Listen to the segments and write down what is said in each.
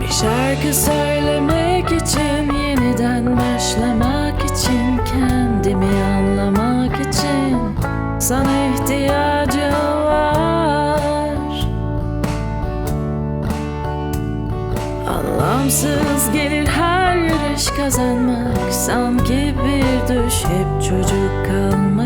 Bir şarkı söylemek için yeniden başlamak için kendimi anlamak için sana ihtiyacım var. Anlamsız gelir her yarış kazanmak Sanki bir düş hep çocuk kalmak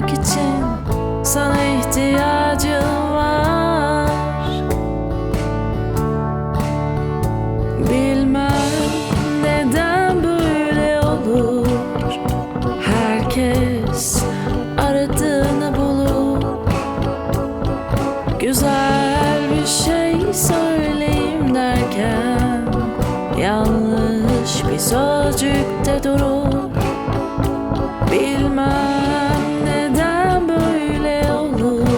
Yanlış bir sözcükte durur Bilmem neden böyle olur.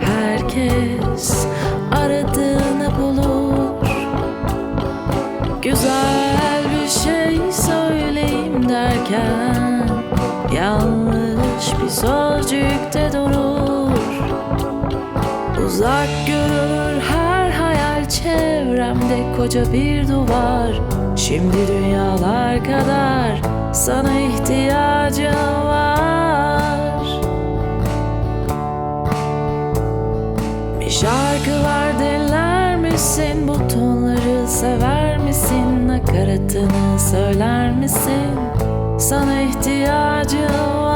Herkes aradığını bulur. Güzel bir şey söyleyeyim derken Yanlış bir sözcükte durur. Uzak görülür her çevremde koca bir duvar Şimdi dünyalar kadar sana ihtiyacım var Bir şarkı var dinler misin? Bu tonları sever misin? Nakaratını söyler misin? Sana ihtiyacım var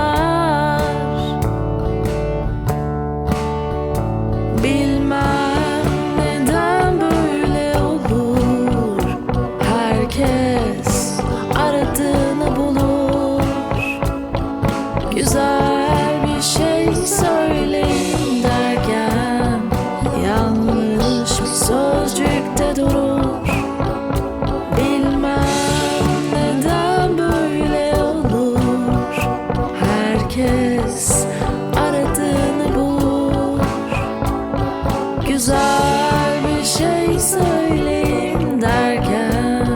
Yanlış bir sözcükte durur. Bilmem neden böyle olur. Herkes aradığını bulur. Güzel bir şey söyleyeyim derken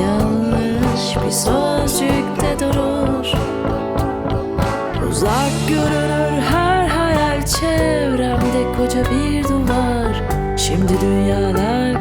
Yanlış bir sözcükte durur. Uzak görünür her hayal çevremde koca bir Şimdi dünyalar